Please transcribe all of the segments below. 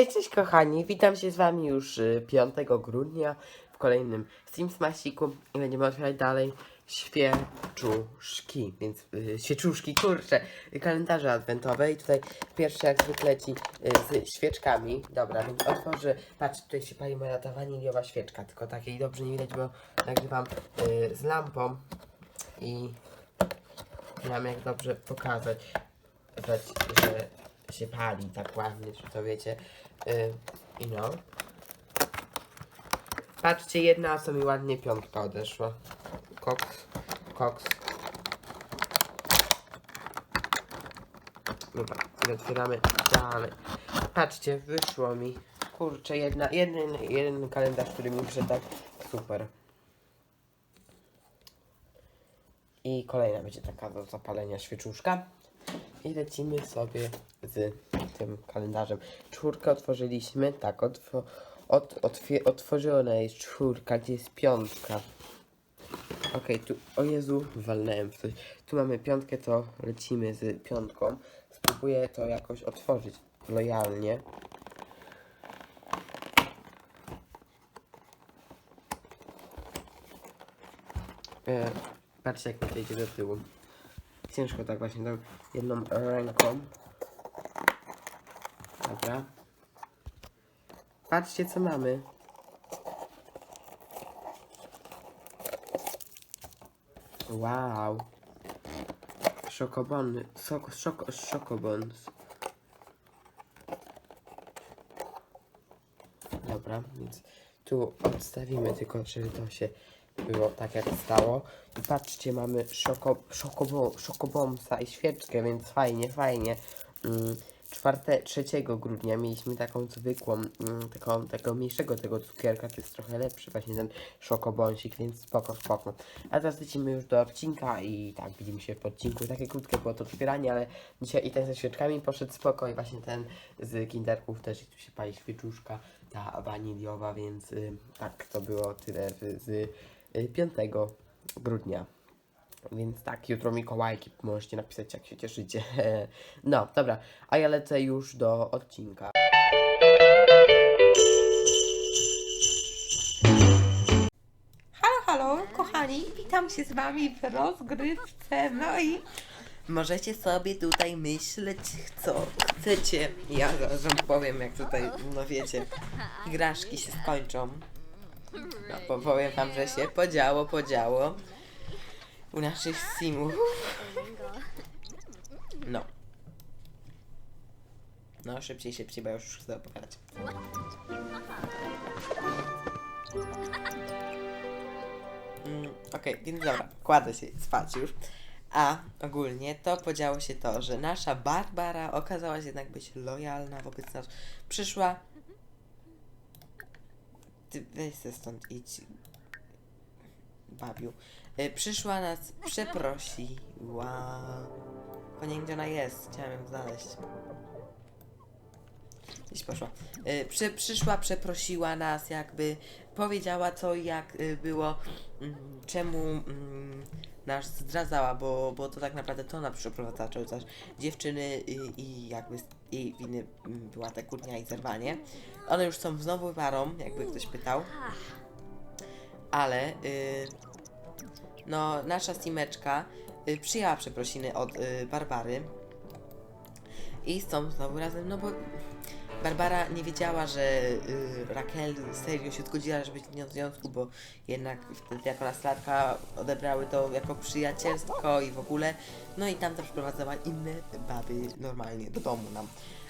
Cześć, cześć kochani, witam się z wami już y, 5 grudnia w kolejnym Steam Smasiku i będziemy otwierać dalej świeczuszki, więc y, świeczuszki, kurczę, y, kalendarze adwentowe. I tutaj pierwszy jak zwykle ci y, z świeczkami, dobra, więc otworzę, patrz, tutaj się pali moja ta waniliowa świeczka, tylko takiej dobrze nie widać, bo nagrywam y, z lampą i nie mam jak dobrze pokazać, że się pali tak ładnie, czy to wiecie. Yy, I no. Patrzcie, jedna co mi ładnie piątka odeszła. Koks, koks. Dobra, otwieramy dalej. Patrzcie, wyszło mi. Kurczę, jedna, jeden, jeden kalendarz, który mi przyszedł tak super. I kolejna będzie taka do zapalenia świeczuszka. I lecimy sobie z tym kalendarzem. Czwórkę otworzyliśmy, tak, otw od, otwie otworzona jest czwórka, gdzie jest piątka. Okej, tu, o Jezu, walnąłem w coś. Tu mamy piątkę, to lecimy z piątką. Spróbuję to jakoś otworzyć lojalnie. E, patrzcie, jak to idzie do tyłu. Ciężko tak właśnie tą jedną ręką. Dobra. Patrzcie co mamy. Wow. Szokobony. Sok, szoko, szokobons. Dobra, więc tu odstawimy tylko, żeby to się było tak jak stało. I patrzcie, mamy szoko, szokobo, szokobomsa i świeczkę, więc fajnie, fajnie. Mm, 4, 3 grudnia mieliśmy taką zwykłą, mm, taką, tego mniejszego tego cukierka, to jest trochę lepszy właśnie ten szokobąsik, więc spoko, spoko. A teraz lecimy już do odcinka i tak, widzimy się w odcinku. Takie krótkie było to otwieranie, ale dzisiaj i ten ze świeczkami poszedł spoko i właśnie ten z kinderków też i tu się pali świeczuszka, ta waniliowa, więc y, tak, to było tyle z, z 5 grudnia. Więc tak, jutro Mikołajki, możecie napisać jak się cieszycie. No, dobra, a ja lecę już do odcinka. Halo, halo, kochani, witam się z wami w rozgrywce. No i Możecie sobie tutaj myśleć, co chcecie. Ja zaraz powiem, jak tutaj, no wiecie, igraszki się skończą. No, powiem wam, że się podziało, podziało. U naszych simów. No. No, szybciej, szybciej, bo ja już chcę opowiadać. Mm, Okej, więc dobra, kładę się spać już. A ogólnie to podziało się to, że nasza Barbara okazała się jednak być lojalna wobec nas. Przyszła. Ty weź se stąd idź. Babiu. Y, Przyszła nas, przeprosiła. Wiem, gdzie ona jest. Chciałem ją znaleźć. Gdzieś poszła. Y, Przy, przyszła, przeprosiła nas, jakby powiedziała co i jak y, było, mm, czemu mm, nas zdradzała, bo, bo to tak naprawdę to ona przeprowadzała cały dziewczyny i, i jakby z jej winy mm, była ta kłótnia i zerwanie. One już są znowu parą, jakby ktoś pytał. Ale y, no, nasza Simeczka y, przyjęła przeprosiny od y, Barbary i są znowu razem, no bo Barbara nie wiedziała, że y, Raquel serio się zgodziła, żeby być nią w związku, bo jednak wtedy jako nastolatka odebrały to jako przyjacielstwo i w ogóle. No i tamta przyprowadzała inne baby normalnie do domu nam.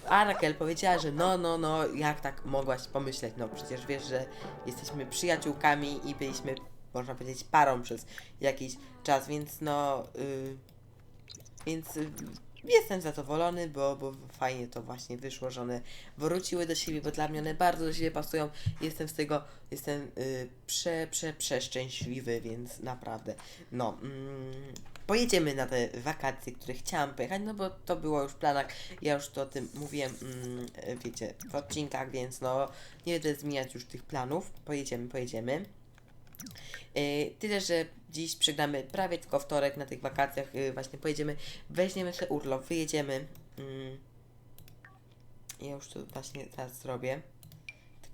A Raquel powiedziała, że no, no, no, jak tak mogłaś pomyśleć, no przecież wiesz, że jesteśmy przyjaciółkami i byliśmy, można powiedzieć, parą przez jakiś czas, więc no, y, więc y, jestem zadowolony, bo, bo fajnie to właśnie wyszło, że one wróciły do siebie, bo dla mnie one bardzo do siebie pasują. Jestem z tego, jestem y, prze, prze, przeszczęśliwy, więc naprawdę, no, mm, pojedziemy na te wakacje, które chciałam pojechać, no bo to było już w planach, ja już to o tym mówiłem, mm, wiecie, w odcinkach, więc no, nie będę zmieniać już tych planów, pojedziemy, pojedziemy. Yy, tyle, że dziś przegramy prawie tylko wtorek na tych wakacjach. Yy, właśnie pojedziemy, weźmiemy sobie urlop, wyjedziemy. Yy, Ja już to właśnie teraz zrobię.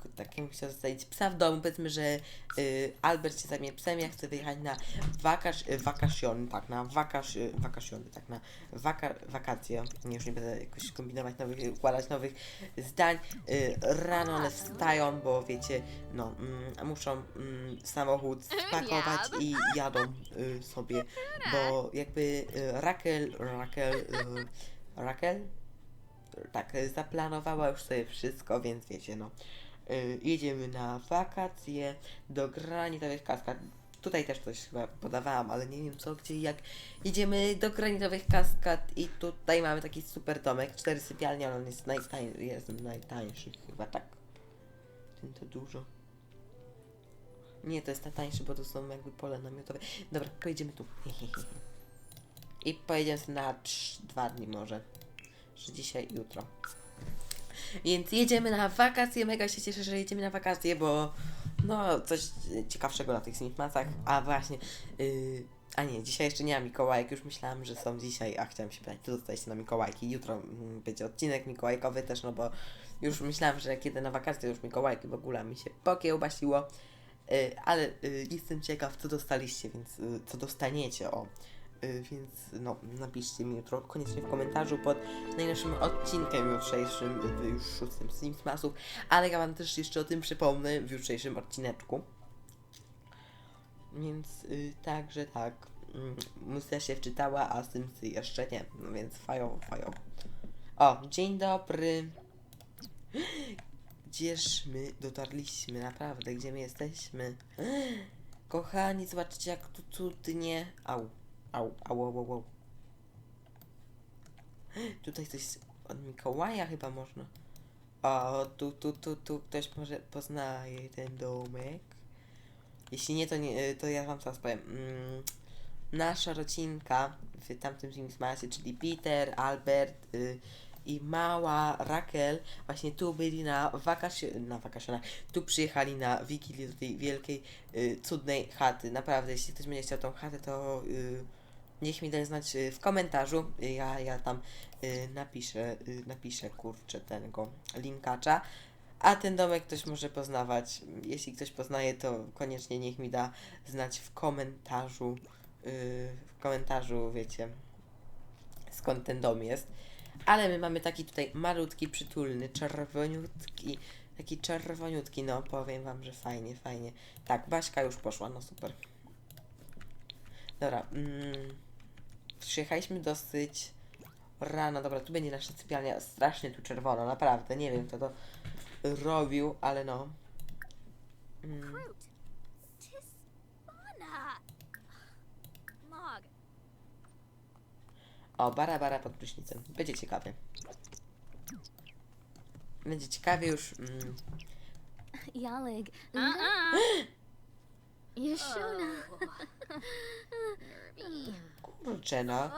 Tylko tak, ja bym chciała zostawić psa w domu. Powiedzmy, że y, Albert się zajmie psem, ja chcę wyjechać na wakasz, y, wakacjony, tak, na wakasz, y, wakacjony, tak, na waka, wakacje. Nie, już nie będę jakoś kombinować nowych, układać nowych zdań. Y, rano one wstają, bo wiecie, no, mm, muszą mm, samochód spakować i jadą y, sobie, bo jakby y, Rakel, Rakel, y, Rakel? Tak, zaplanowała już sobie wszystko, więc wiecie, no. Y, jedziemy na wakacje do granitowych kaskad. Tutaj też coś chyba podawałam, ale nie wiem co, gdzie i jak. Jedziemy do granitowych kaskad i tutaj mamy taki super domek, cztery sypialnie, ale on jest, najtań, jest najtańszy chyba, tak? Ten to dużo. Nie, to jest najtańszy, bo to są jakby pole namiotowe. Dobra, pojedziemy tu. I pojedziemy na trz- dwa dni może. Że dzisiaj jutro. Więc jedziemy na wakacje. Mega się cieszę, że jedziemy na wakacje, bo no coś ciekawszego na tych Smithmasach. A właśnie, yy, a nie, dzisiaj jeszcze nie ma Mikołajek. Już myślałam, że są dzisiaj, a chciałam się pytać, co dostaliście na Mikołajki. Jutro mm, będzie odcinek mikołajkowy też, no bo już myślałam, że kiedy na wakacje już Mikołajki w ogóle mi się pokiełbasiło. Yy, ale yy, jestem ciekaw, co dostaliście, więc yy, co dostaniecie, o. Yy, więc no, napiszcie mi jutro koniecznie w komentarzu pod najnowszym odcinkiem jutrzejszym, yy, już szóstym z Simsmasów, ale ja wam też jeszcze o tym przypomnę w jutrzejszym odcineczku. Więc yy, także tak, mm, Musia się wczytała, a Simsy jeszcze nie, no więc fajowo, fajowo. O, dzień dobry. Gdzież my dotarliśmy, naprawdę, gdzie my jesteśmy? Kochani, zobaczcie jak tu cudnie. Au, au, au, au, au, au. Tutaj coś od Mikołaja chyba można. O, tu, tu, tu, tu ktoś może poznaje ten domek. Jeśli nie, to, nie, to ja wam zaraz powiem. Mm, nasza rodzinka w tamtym Simsmasie, czyli Peter, Albert y, i mała Rakel właśnie tu byli na wakacje, na wakacjach, tu przyjechali na Wigilię do tej wielkiej, y, cudnej chaty. Naprawdę, jeśli ktoś będzie chciał tą chatę, to y, niech mi da znać y, w komentarzu. Ja, ja tam y, napiszę, y, napiszę kurczę tego linkacza. A ten domek ktoś może poznawać. Jeśli ktoś poznaje, to koniecznie niech mi da znać w komentarzu. W komentarzu, wiecie, skąd ten dom jest. Ale my mamy taki tutaj malutki, przytulny, czerwoniutki. Taki czerwoniutki, no powiem wam, że fajnie, fajnie. Tak, Baśka już poszła, no super. Dobra, mm, przyjechaliśmy dosyć rano. Dobra, tu będzie nasza sypialnia. Strasznie tu czerwono, naprawdę. Nie wiem, kto to robił, ale no. Mm, o, bara, bara pod prysznicem. Będzie ciekawie. Będzie ciekawie już. Mm, Yalig. Uh-uh. Yashuna. Nervy. kurczę, no.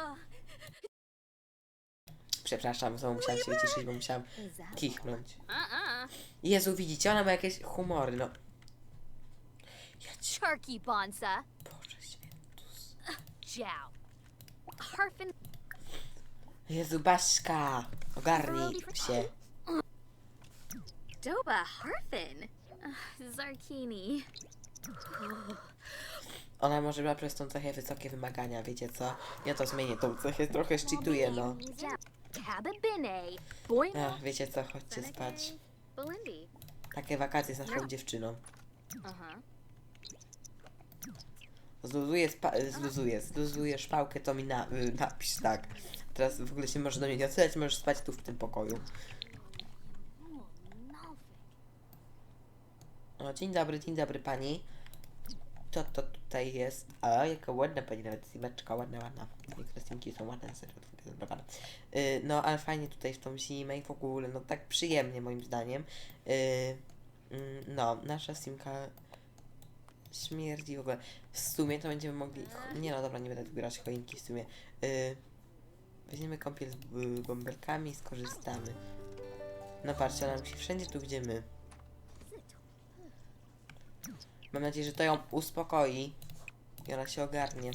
Przepraszam, znowu musiałam się wyciszyć, bo musiałam kichnąć. Jezu, widzicie, ona ma jakieś humory, no. Ja ci... Charky Bonsa. Boże świętus. Jow. Harfin. Jezu, Baśka! Ogarnij się. Doba Harfin. Zarkini. Ona może ma przez tą cechę wysokie wymagania, wiecie co? Ja to zmienię, tą cechę trochę szczytuję, no. Ach, wiecie co, chodźcie spać. Takie wakacje z naszą dziewczyną. Zluzuję, zluzuję, zluzuję szpałkę, to mi na, napisz tak. Teraz w ogóle się może do mnie nie odsyłać, możesz spać tu w tym pokoju. O, dzień dobry, dzień dobry pani. Co to tutaj jest? A, jaka ładna pani nawet, zimeczka, ładna, ładna. Niektóre simki są ładne, dobra. Y, no, ale fajnie tutaj w tą zimę i w ogóle, no tak przyjemnie moim zdaniem. Y, mm, no, nasza simka śmierdzi w ogóle. W sumie to będziemy mogli... Nie no, dobra, nie będę wybierać choinki w sumie. Y, weźmiemy kąpiel z bąbelkami i skorzystamy. No patrzcie, ona musi wszędzie tu, gdzie my. Mam nadzieję, że to ją uspokoi i ona się ogarnie.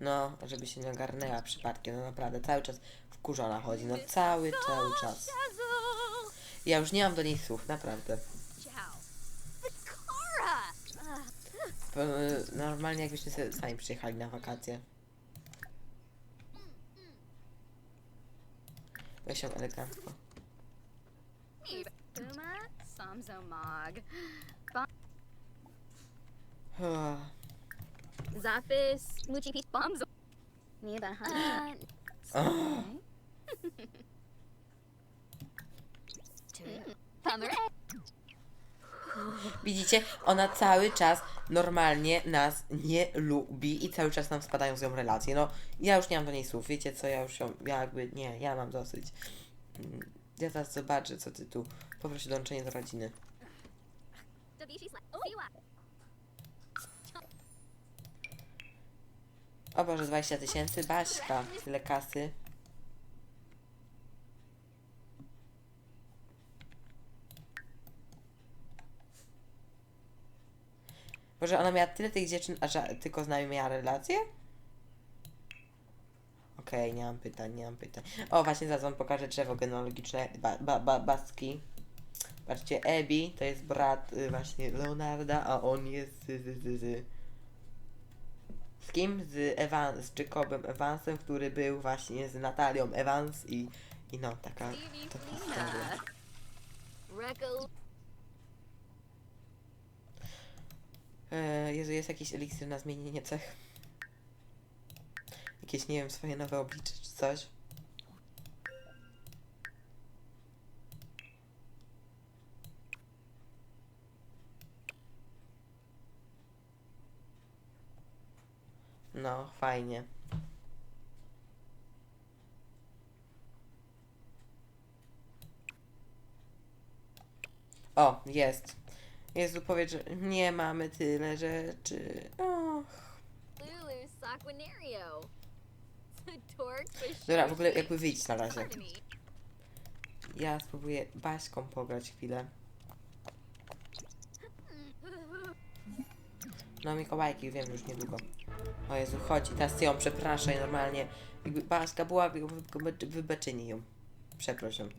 No, żeby się nie ogarnęła przypadkiem, no naprawdę, cały czas wkurzona chodzi, no cały, cały czas. Ja już nie mam do niej słów, naprawdę. Y, Normalnie jakbyśmy sobie sami przyjechali na wakacje. Weź ją elegancko. Uma Samzo Mog. Uff. Zafis Muchi Peach Bombs. Ah. Pomerade. Widzicie, ona cały czas normalnie nas nie lubi i cały czas nam spadają z nią relacje. No, ja już nie mam do niej słów, wiecie co, ja już ją, ja jakby, nie, ja mam dosyć. Ja teraz zobaczę, co ty tu, poproszę dołączenie do rodziny. O Boże, 20 tysięcy, Baśka, tyle kasy. Boże, ona miała tyle tych dziewczyn, a tylko z nami miała relacje? Okej, nie mam pytań, nie mam pytań. O, właśnie zaraz wam pokażę drzewo genealogiczne ba, ba, ba, Baski. Patrzcie, Ebi to jest brat y, właśnie Leonarda, a on jest z, z, z, z, z kim? Z, Evan, z Jacobem Evansem, który był właśnie z Natalią Evans i, i no, taka, taka historia. E, Jezu, jest jakiś eliksir na zmienienie cech. Jakieś, nie wiem, swoje nowe oblicze czy coś. No, fajnie. O, jest. Jezu, powiedz, że nie mamy tyle rzeczy. Och. Lulu. Dobra, w ogóle jakby wyjść na razie. Ja spróbuję Baśką pograć chwilę. No Mikołajki, wiem już niedługo. O Jezu, chodź teraz ty ją przepraszaj normalnie. Jakby Baśka była, wy- wybeczyni ją. Przeproś ją.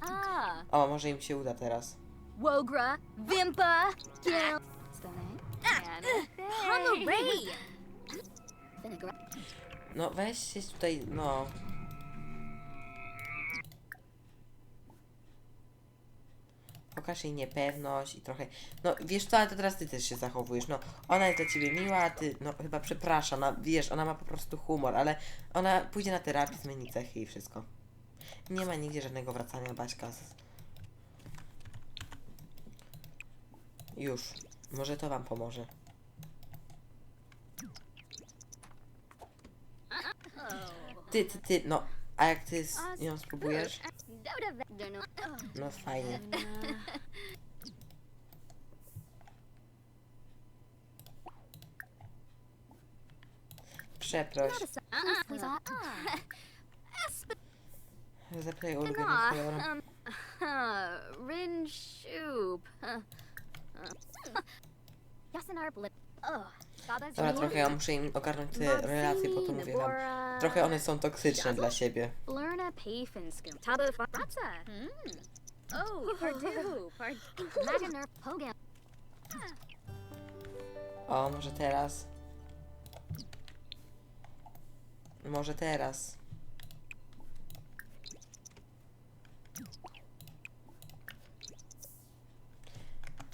Ah, O, może im się uda teraz. Wogra, Vimpa, Gil. No weź się tutaj, no. Pokaż jej niepewność i trochę. No wiesz co, ale to teraz ty też się zachowujesz. No, ona jest dla ciebie miła, a ty, no chyba przeprasza, no wiesz, ona ma po prostu humor, ale ona pójdzie na terapię, zmieni cechy i wszystko. Nie ma nigdzie żadnego wracania Baśka. z- Już. Może to wam pomoże. Ty, ty, ty, no. A jak ty z nią spróbujesz? No fajnie. Przeproś. Kolorem. Um, uh, Rin Shoop. Dobra, trochę ja muszę im ogarnąć te relacje, po to mówię wam. Trochę one są toksyczne dla siebie. Hmm. Oh. O, może teraz. Może teraz.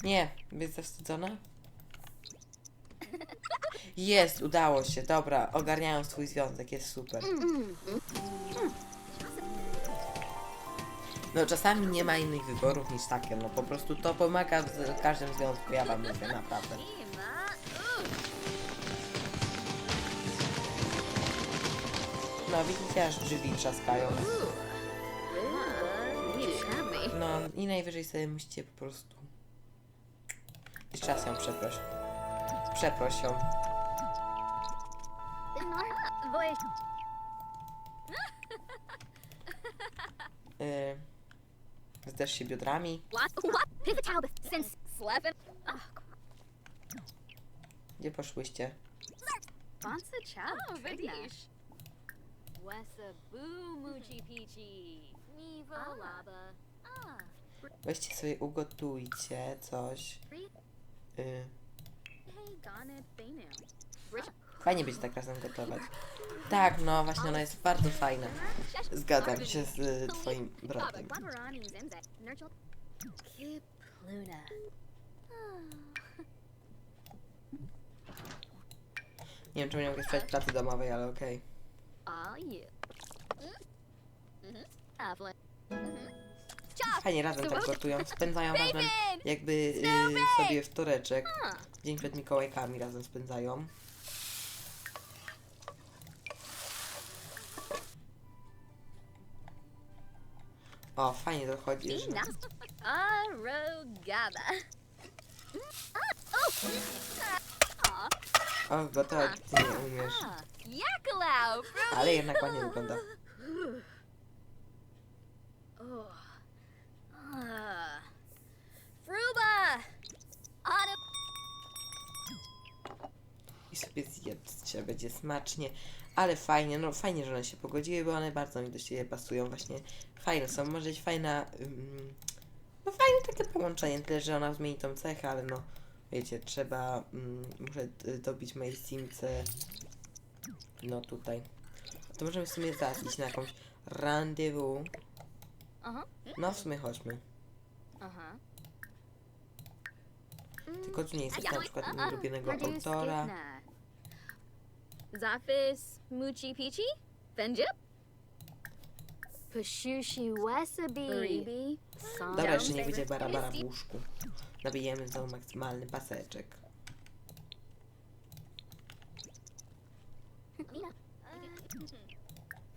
Nie, być zawstydzona? Jest, udało się, dobra, ogarniają swój związek, jest super. No czasami nie ma innych wyborów niż takie, no po prostu to pomaga w każdym związku, ja wam mówię, naprawdę. No widzicie, aż drzwi trzaskają. No i najwyżej sobie musicie po prostu... Jeszcze raz ją przeproś. Przeproś ją. Yy, Zderz się biodrami. Gdzie poszłyście? Weźcie sobie ugotujcie coś. Y, fajnie będzie tak razem gotować. Tak, no właśnie ona jest bardzo fajna. Zgadzam się z y, twoim bratem. Nie wiem, czemu nie mogę sprzedać pracy domowej, ale okej. Chop. Fajnie razem tak gotują. Spędzają razem jakby y, sobie wtoreczek. Dzień przed Mikołajkami razem spędzają. O, fajnie to chodzi, że... Dina. Arrogada. Oh. O, gotować ty nie umiesz. Ale jednak ładnie wygląda. Oh. Ah. Sobie zjedzcie, będzie smacznie. Ale fajnie, no fajnie, że one się pogodziły, bo one bardzo mi do siebie pasują. Właśnie fajne są, może być fajna... ym, no fajne takie połączenie, tyle, że ona zmieni tą cechę, ale no... Wiecie, trzeba... ym, muszę y, dobić mojej simce... No tutaj. To możemy w sumie zaraz iść na jakąś rendezvous. No w sumie chodźmy. Uh-huh. Tylko tu nie jest na przykład ulubionego autora. Zafis Muchi Peachy? Benjip? Pashushi Wasabi. Baribi. Dobra, jeszcze nie będzie Barabara w łóżku. Nabijemy znowu maksymalny paseczek.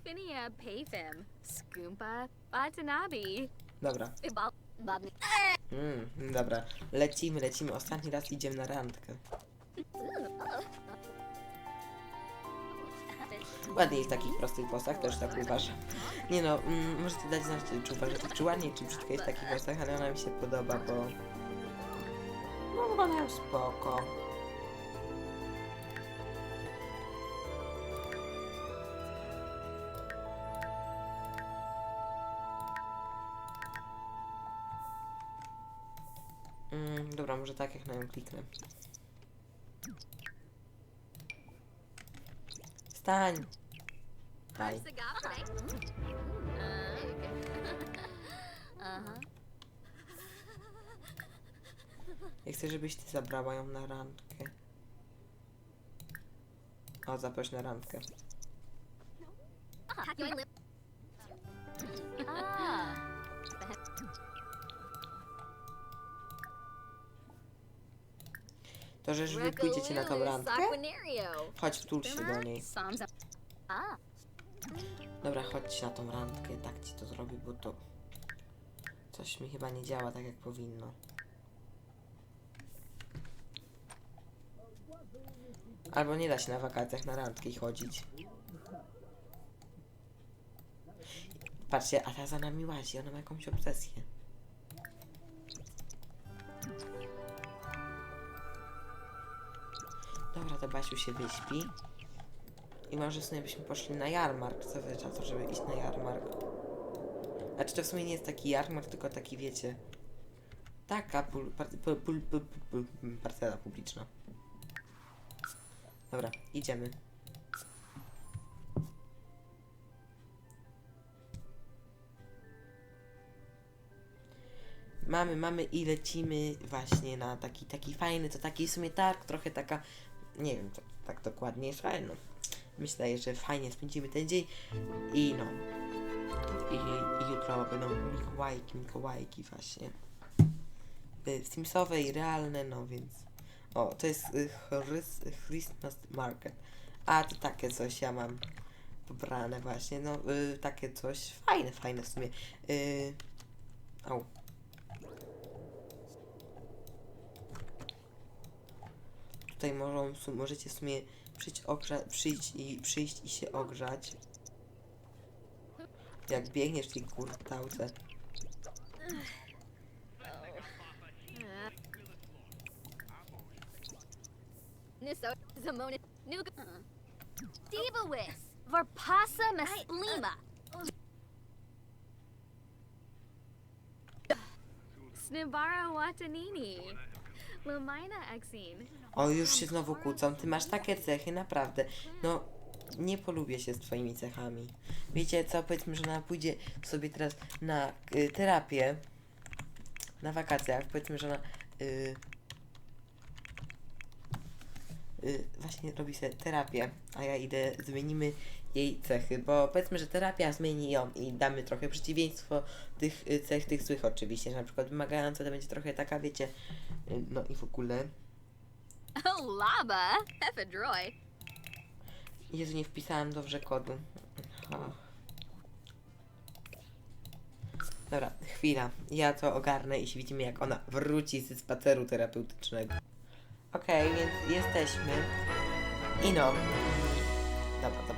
Finia Payfim. Skoompa Watanabe. Dobra. Bob. Mm, dobra. Lecimy, lecimy. Ostatni raz idziemy na randkę. Ładnie jest w takich prostych włosach, też tak uważam. Nie no, mm, możecie dać znać, czy uważacie, czy ładnie, czy brzydko jest w takich włosach, ale ona mi się podoba, bo... No, wyglądają spoko. Mm, dobra, może tak jak na nią kliknę. Stań! Daj. Ja chcę, żebyś ty zabrała ją na randkę. O, zaproś na randkę. Ah. To, że wy pójdziecie na tą randkę? Saquinario. Chodź, wtul się do niej. Dobra, chodź na tą randkę, tak ci to zrobię, bo to... Coś mi chyba nie działa tak, jak powinno. Albo nie da się na wakacjach na randkę i chodzić. Patrzcie, a ta za nami łazi, ona ma jakąś obsesję. To Basiu się wyśpi. I może w sumie byśmy poszli na jarmark, co wy to, żeby iść na jarmark. Znaczy to w sumie nie jest taki jarmark, tylko taki wiecie... Taka pul, publiczna. Dobra, idziemy. Mamy, mamy i lecimy właśnie na taki, taki fajny, to taki w sumie targ, trochę taka, nie wiem, to, tak dokładnie jest, ale no, myślę, że fajnie spędzimy ten dzień i no, i, i jutro będą Mikołajki, Mikołajki właśnie, y, Simsowe i realne, no więc, o, to jest y, Chrys, Christmas Market, a to takie coś ja mam pobrane właśnie, no, y, takie coś, fajne, fajne w sumie, y, au. tutaj możecie w sumie przyjść, i, przyjść i się ogrzać. Jak biegniesz w tej kurtałce. Nisso, Zamona, Nuga. Divawis, Varpasa Mesplima. Snivara Watanini. O, już się znowu kłócą. Ty masz takie cechy, naprawdę. No, nie polubię się z twoimi cechami. Wiecie co, powiedzmy, że ona pójdzie sobie teraz na y, terapię. Na wakacjach. Powiedzmy, że ona... Y, y, właśnie robi sobie terapię, a ja idę, zmienimy jej cechy, bo powiedzmy, że terapia zmieni ją i damy trochę przeciwieństwo tych y, cech, tych złych oczywiście, że na przykład wymagająca to będzie trochę taka, wiecie, y, no i w ogóle. Oh, Laba. Ephedroy. Jezu, nie wpisałem dobrze kodu. Aha. Dobra, chwila. Ja to ogarnę i się widzimy, jak ona wróci ze spaceru terapeutycznego. Okej, więc jesteśmy. I no. Dobra, dobra.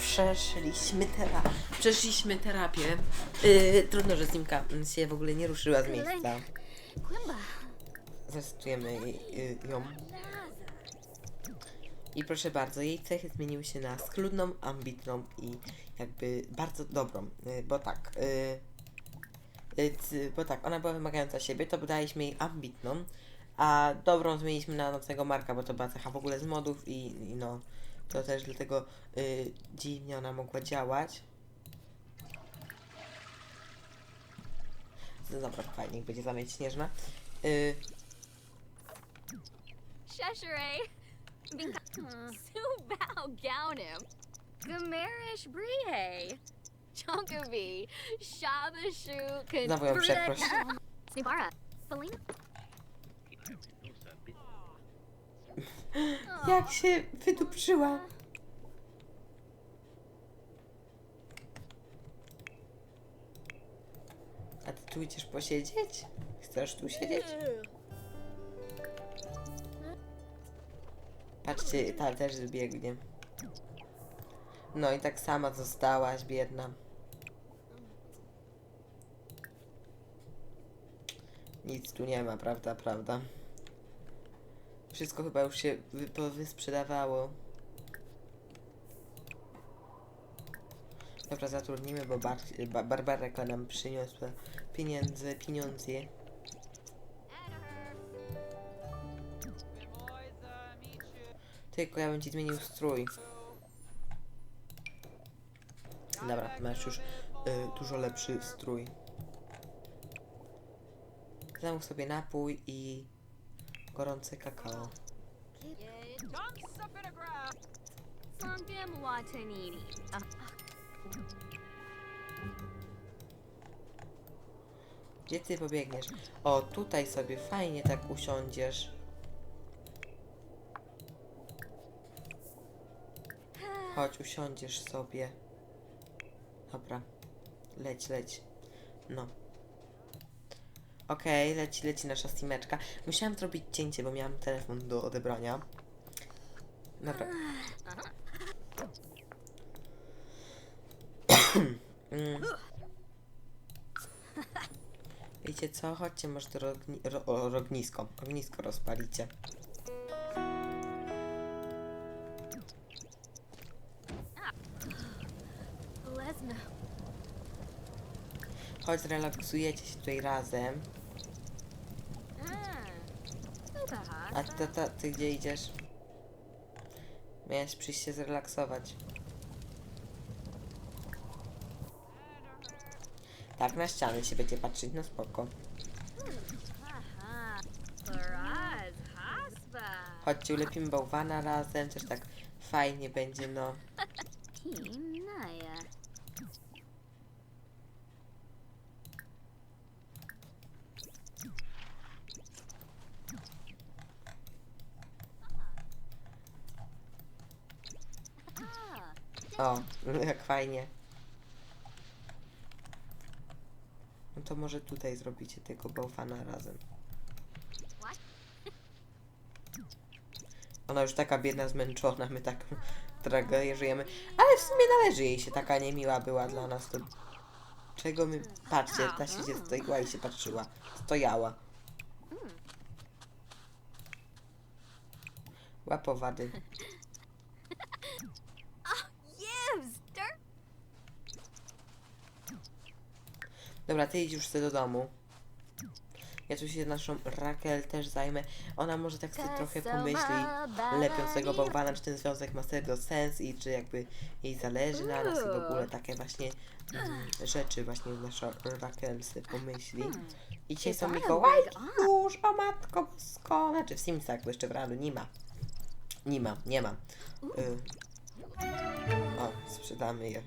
Przeszliśmy tera przeszliśmy terapię. Yy, trudno, że Simka się w ogóle nie ruszyła z miejsca. Zastosujemy y, ją. I proszę bardzo, jej cechy zmieniły się na schludną, ambitną i jakby bardzo dobrą, y, bo tak, y, y, c- bo tak, ona była wymagająca siebie, to daliśmy jej ambitną, a dobrą zmieniliśmy na nocnego Marka, bo to była cecha w ogóle z modów i, i no, to też dlatego y, dziwnie ona mogła działać. Dobra, fajnie, będzie zamieć śnieżna. Y. Subao Gaunim. Shabashu. Znowu ją przeproś. Snibara. Felina. Jak się wydupczyła. A ty tu idziesz posiedzieć? Chcesz tu siedzieć? Patrzcie, ta też zbiegnie. No i tak sama zostałaś, biedna. Nic tu nie ma, prawda, prawda? Wszystko chyba już się wy- wysprzedawało. Dobra, zatrudnimy, bo bar ba Barbareka nam przyniosła pieniądze, pieniądze. Tylko ja bym ci zmienił strój. Dobra, masz już y, dużo lepszy strój. Zamów sobie napój i gorące kakao. Gdzie ty pobiegniesz? O, tutaj sobie fajnie tak usiądziesz. Chodź, usiądziesz sobie. Dobra. Leć, leć. No. Okej, leci, leci nasza steameczka. Musiałam zrobić cięcie, bo miałam telefon do odebrania. Dobra. mm. Wiecie co? Chodźcie może to rogni ro rognisko. Ognisko rozpalicie. Chodź, zrelaksujecie się tutaj razem. Ukaha. A ty, gdzie idziesz? Miałeś przyjść się zrelaksować. Tak, na ściany się będzie patrzeć, no spoko. Chodźcie, ulepimy bałwana razem, też tak fajnie będzie, no. O, jak fajnie. No to może tutaj zrobicie tego bałwana razem. Ona już taka biedna, zmęczona, my tak tragedię żyjemy. Ale w sumie należy jej się, taka niemiła była dla nas. To... Czego my... Patrzcie, ta się stoiła i się patrzyła. Stojała. Łapowady. Dobra, ty idź już sobie do domu. Ja tu się naszą Raquel też zajmę. Ona może tak sobie trochę pomyśli, lepiąc tego bałwana, czy ten związek ma serio sens i czy jakby jej zależy na nas i w ogóle takie właśnie mm, rzeczy właśnie nasza Raquel sobie pomyśli. I dzisiaj są Mikołajki już, o matko bosko. Znaczy w Simsach, bo jeszcze w Ralu nie ma. Nie ma, nie ma. Y o, sprzedamy je.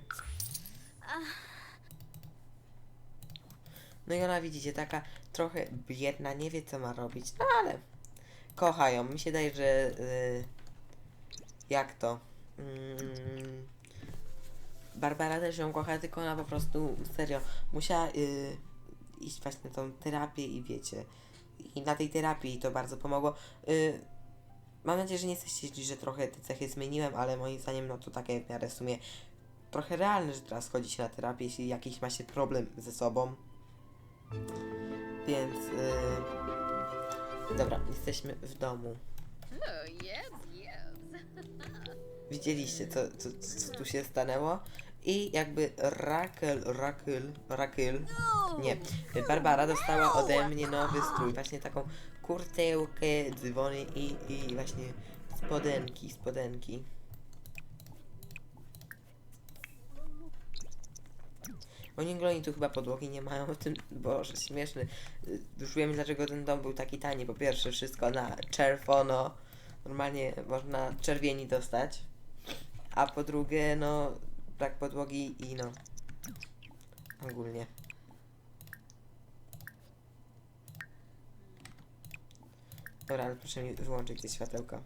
No i ona widzicie, taka trochę biedna, nie wie co ma robić, no ale kocha ją. Mi się daje, że y, jak to? Mm, Barbara też ją kocha, tylko ona po prostu serio musiała y, iść właśnie na tą terapię i wiecie. I na tej terapii to bardzo pomogło. Y, mam nadzieję, że nie jesteście źli, że trochę te cechy zmieniłem, ale moim zdaniem no to takie w miarę w sumie trochę realne, że teraz chodzi się na terapię, jeśli jakiś ma się problem ze sobą. Więc yy... dobra, jesteśmy w domu. Oh. Widzieliście, co, co, co tu się stanęło? I jakby Raquel, Raquel, Raquel, nie, Barbara dostała ode mnie nowy strój, właśnie taką kurtełkę, dzwony i, i właśnie spodenki, spodenki. Oni tu chyba podłogi nie mają, o tym, boże, śmieszny. Już wiemy dlaczego ten dom był taki tani. Po pierwsze, wszystko na czerwono. Normalnie można czerwieni dostać. A po drugie, no, brak podłogi i no, ogólnie. Dobra, ale proszę mi wyłączyć te światełka.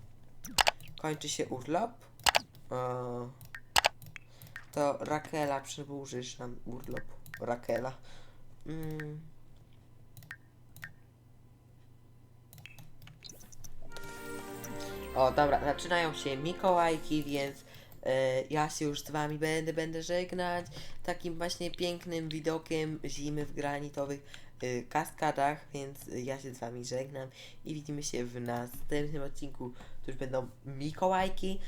Kończy się urlop. O, to Rakela przedłużysz nam urlop. Rakela. Mm. O, dobra, zaczynają się Mikołajki, więc e, ja się już z wami będę, będę żegnać takim właśnie pięknym widokiem zimy w granitowych e, kaskadach, więc ja się z wami żegnam i widzimy się w następnym odcinku. Tu już będą Mikołajki.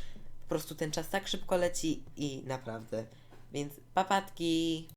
Po prostu ten czas tak szybko leci i naprawdę. Więc papatki!